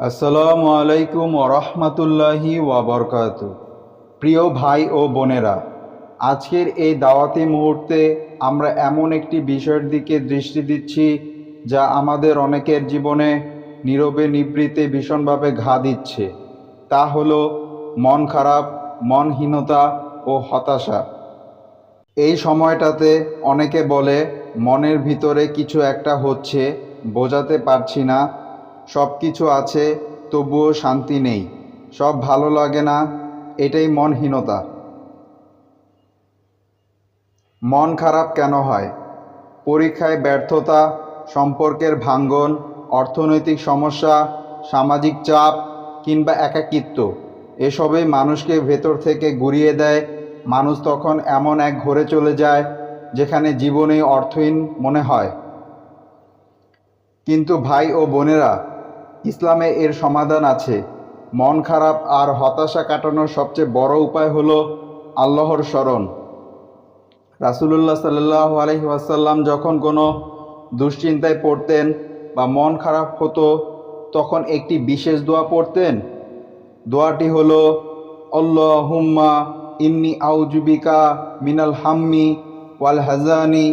আসসালামু আলাইকুম ওরহমতুল্লাহি ওয়াবরকাত প্রিয় ভাই ও বোনেরা, আজকের এই দাওয়াতি মুহূর্তে আমরা এমন একটি বিষয়ের দিকে দৃষ্টি দিচ্ছি যা আমাদের অনেকের জীবনে নীরবে নিবৃতে ভীষণভাবে ঘা দিচ্ছে। তা হলো মন খারাপ, মনহীনতা ও হতাশা। এই সময়টাতে অনেকে বলে, মনের ভিতরে কিছু একটা হচ্ছে, বোঝাতে পারছি না। সব কিছু আছে, তবুও শান্তি নেই। সব ভালো লাগে না, এটাই মনহীনতা। মন খারাপ কেন হয়? পরীক্ষায় ব্যর্থতা, সম্পর্কের ভাঙ্গন, অর্থনৈতিক সমস্যা, সামাজিক চাপ কিংবা একাকিত্ব, এসবই মানুষকে ভেতর থেকে গুড়িয়ে দেয়। মানুষ তখন এমন এক ঘরে চলে যায়, যেখানে জীবনেই অর্থহীন মনে হয়। কিন্তু ভাই ও বোনেরা ইসলামে এর সমাধান আছে। মন খারাপ আর হতাশা কাটানোর সবচেয়ে বড় উপায় হলো আল্লাহর স্মরণ। রাসুলুল্লাহ সাল্লাহ আলহি আসাল্লাম যখন কোনো দুশ্চিন্তায় পড়তেন বা মন খারাপ হতো, তখন একটি বিশেষ দোয়া পড়তেন। দোয়াটি হলো, আল্লাহুম্মা ইন্নি আউজুবিকা মিনাল হাম্মি ওয়াল হাজানি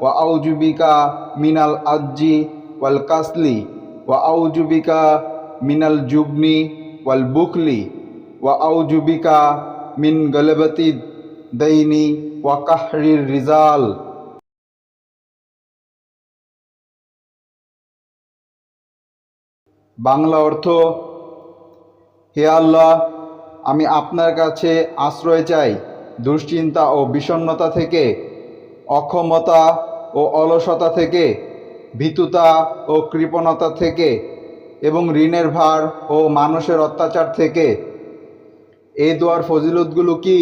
ওয়া আউজুবিকা মিনাল আজ্জি ওয়াল কাসলি। ওয়া আউজুবিকা মিনাল জুবনি ওয়াল বুকলি ওয়া আউজুবিকা মিন গলবতি দৈনি ওয়া কাহরির রিজাল বাংলা অর্থ, হে আল্লাহ, আমি আপনার কাছে আশ্রয় চাই দুশ্চিন্তা ও বিষণ্ণতা থেকে, অক্ষমতা ও অলসতা থেকে ভীতুতা ও কৃপণতা থেকে এবং ঋণের ভার ও মানুষের অত্যাচার থেকে। এই দোয়ার ফজিলতগুলো কি?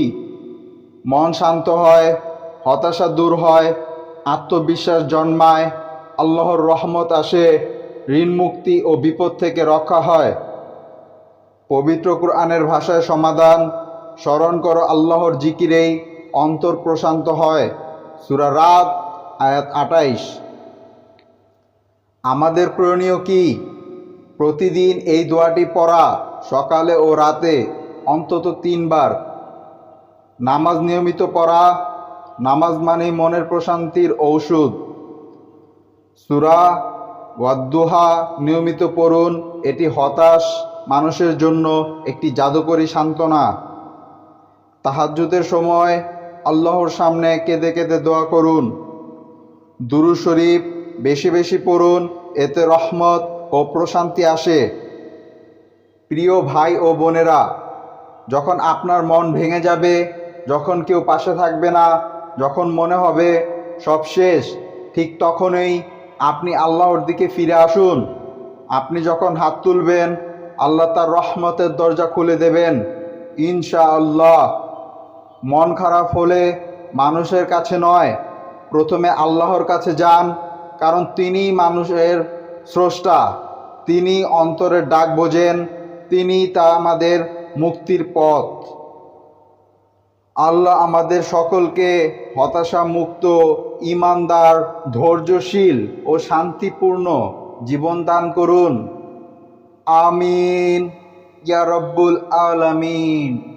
মন শান্ত হয়, হতাশা দূর হয়, আত্মবিশ্বাস জন্মায়, আল্লাহর রহমত আসে ঋণ মুক্তি ও বিপদ থেকে রক্ষা হয়। পবিত্র কোরআনের ভাষায় সমাধান, স্মরণ করো আল্লাহর জিকিরেই অন্তর প্রশান্ত হয়। সুরা রাত, আয়াত আটাইশ। আমাদের করণীয় কি? প্রতিদিন এই দোয়াটি পড়া সকালে ও রাতে অন্তত তিনবার। নামাজ নিয়মিত পড়া, নামাজ মানেই মনের প্রশান্তির ঔষধ। সুরা ওয়াদ্দুহা নিয়মিত পড়ুন, এটি হতাশ মানুষের জন্য একটি জাদুকরী সান্ত্বনা। তাহাজ্জুদের সময় আল্লাহর সামনে কেঁদে কেঁদে দোয়া করুন। দুরু শরীফ বেশি বেশি পড়ুন, এতে রহমত ও প্রশান্তি আসে। প্রিয় ভাই ও বোনেরা, যখন আপনার মন ভেঙে যাবে, যখন কেউ পাশে থাকবে না, যখন মনে হবে সব শেষ, ঠিক তখনই আপনি আল্লাহর দিকে ফিরে আসুন। আপনি যখন হাত তুলবেন, আল্লাহ তার রহমতের দরজা খুলে দেবেন ইনশা আল্লাহ মন খারাপ হলে মানুষের কাছে নয়, প্রথমে আল্লাহর কাছে যান কারণ তিনি মানুষের স্রষ্টা। তিনি অন্তরের ডাক বোঝেন, তিনি তা আমাদের মুক্তির পথ। আল্লাহ আমাদের সকলকে হতাশা মুক্ত ইমানদার ধৈর্যশীল ও শান্তিপূর্ণ জীবন দান করুন। আমিন। ইয়া রব্বুল আলামিন।